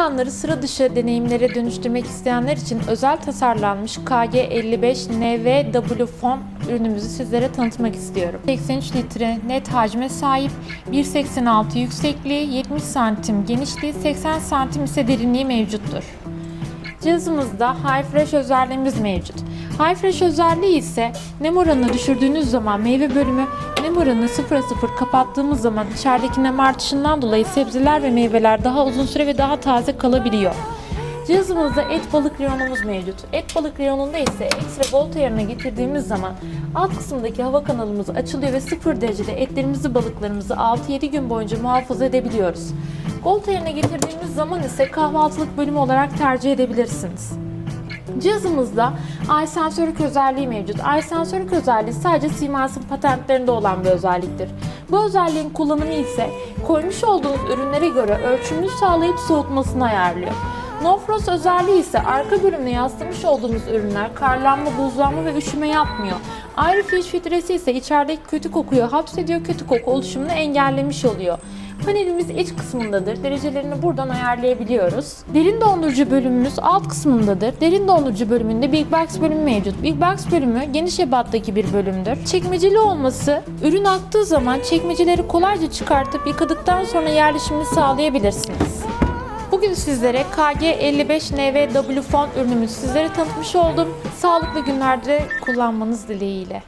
anları sıra dışı deneyimlere dönüştürmek isteyenler için özel tasarlanmış KG55 NVW fon ürünümüzü sizlere tanıtmak istiyorum. 83 litre net hacme sahip, 1.86 yüksekliği, 70 santim genişliği, 80 santim ise derinliği mevcuttur. Cihazımızda High Fresh özelliğimiz mevcut. High Fresh özelliği ise nem oranını düşürdüğünüz zaman meyve bölümü nem oranını 0'a 0 kapattığımız zaman içerideki nem artışından dolayı sebzeler ve meyveler daha uzun süre ve daha taze kalabiliyor. Cihazımızda et balık reyonumuz mevcut. Et balık reyonunda ise ekstra volta yerine getirdiğimiz zaman alt kısımdaki hava kanalımız açılıyor ve 0 derecede etlerimizi balıklarımızı 6-7 gün boyunca muhafaza edebiliyoruz. Volta yerine getirdiğimiz zaman ise kahvaltılık bölümü olarak tercih edebilirsiniz. Cihazımızda eye sensörlük özelliği mevcut. Eye sensörlük özelliği sadece Siemens'in patentlerinde olan bir özelliktir. Bu özelliğin kullanımı ise koymuş olduğunuz ürünlere göre ölçümünü sağlayıp soğutmasını ayarlıyor. No Frost özelliği ise arka bölümüne yaslamış olduğumuz ürünler karlanma, buzlanma ve üşüme yapmıyor. Ayrı fiş filtresi ise içerideki kötü kokuyu hapsediyor, kötü koku oluşumunu engellemiş oluyor. Panelimiz iç kısmındadır. Derecelerini buradan ayarlayabiliyoruz. Derin dondurucu bölümümüz alt kısmındadır. Derin dondurucu bölümünde Big Box bölümü mevcut. Big Box bölümü geniş ebattaki bir bölümdür. Çekmeceli olması ürün aktığı zaman çekmeceleri kolayca çıkartıp yıkadıktan sonra yerleşimini sağlayabilirsiniz. Bugün sizlere KG55 NVW fon ürünümüzü sizlere tanıtmış oldum. Sağlıklı günlerde kullanmanız dileğiyle.